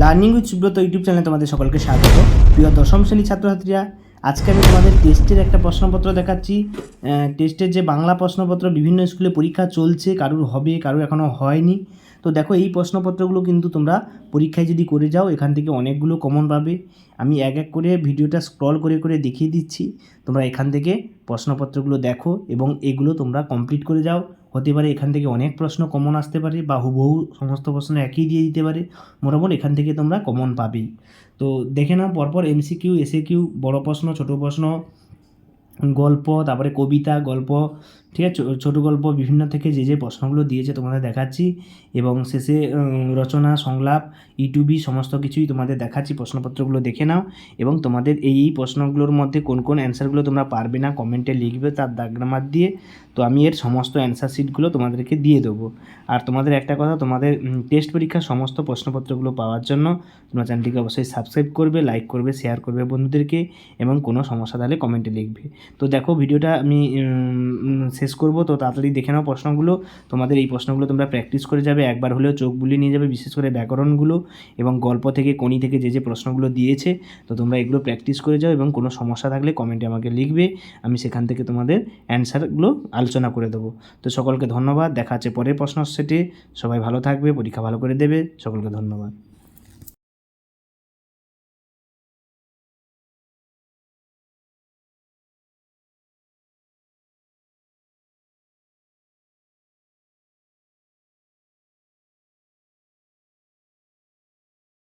Learning with Subrata YouTube চ্যানেলে তোমাদের সকলকে স্বাগত। প্রিয় দশম শ্রেণির ছাত্রছাত্রীরা, আজকে আমি তোমাদের টেস্টের একটা প্রশ্নপত্র দেখাচ্ছি। টেস্টের যে বাংলা প্রশ্নপত্র বিভিন্ন স্কুলে পরীক্ষা চলছে, কারুর হবে কারুর এখনও হয়নি। তো দেখো, এই প্রশ্নপত্রগুলো কিন্তু তোমরা পরীক্ষায় যদি করে যাও, এখান থেকে অনেকগুলো কমন পাবে। আমি এক এক করে ভিডিওটা স্ক্রল করে করে দেখিয়ে দিচ্ছি। তোমরা এখান থেকে প্রশ্নপত্রগুলো দেখো এবং এগুলো তোমরা কমপ্লিট করে যাও। হতে পারে এখান থেকে অনেক প্রশ্ন কমন আসতে পারে বা হুবহু সমস্ত প্রশ্ন একই দিয়ে দিতে পারে। মোটামুটি এখান থেকে তোমরা কমন পাবেই। তো দেখে নাও, পরপর এমসিকিউ এসে কিউ বড়ো প্রশ্ন, ছোটো প্রশ্ন, গল্প, তারপরে কবিতা, গল্প ঠিক আছে? ছোট গল্প বিভিন্ন থেকে যে যে প্রশ্নগুলো দিয়েছে তোমাদের দেখাচ্ছি এবং শেষে রচনা, সংলাপ ইউটিউবই সমস্ত কিছুই তোমাদের দেখাচ্ছি। প্রশ্নপত্রগুলো দেখে নাও এবং তোমাদের এই এই প্রশ্নগুলোর মধ্যে কোন কোন অ্যান্সারগুলো তোমরা পারবে না কমেন্টে লিখবে তার দাগনামার দিয়ে। তো আমি এর সমস্ত অ্যান্সার শিটগুলো তোমাদেরকে দিয়ে দেবো। আর তোমাদের একটা কথা, তোমাদের টেস্ট পরীক্ষার সমস্ত প্রশ্নপত্রগুলো পাওয়ার জন্য তোমরা চ্যানেলটিকে অবশ্যই সাবস্ক্রাইব করবে লাইক করবে শেয়ার করবে বন্ধুদেরকে এবং কোনো সমস্যা তাহলে কমেন্টে লিখবে। তো দেখো ভিডিওটা আমি শেষ করব। তো তাড়াতাড়ি দেখে নাও প্রশ্নগুলো। তোমাদের এই প্রশ্নগুলো তোমরা প্র্যাকটিস করে যাবে। একবার হলেও চোখ বুলিয়ে নিয়ে যাবে বিশেষ করে ব্যাকরণগুলো এবং গল্প থেকে কোনি থেকে যে যে প্রশ্নগুলো দিয়েছে। তো তোমরা এগুলো প্র্যাকটিস করে যাও এবং কোনো সমস্যা থাকলে কমেন্টে আমাকে লিখবে। আমি সেখান থেকে তোমাদের অ্যান্সারগুলো আলোচনা করে দেবো। তো সকলকে ধন্যবাদ। দেখা হচ্ছে পরের প্রশ্ন সেটে। সবাই ভালো থাকবে। পরীক্ষা ভালো করে দেবে। সকলকে ধন্যবাদ।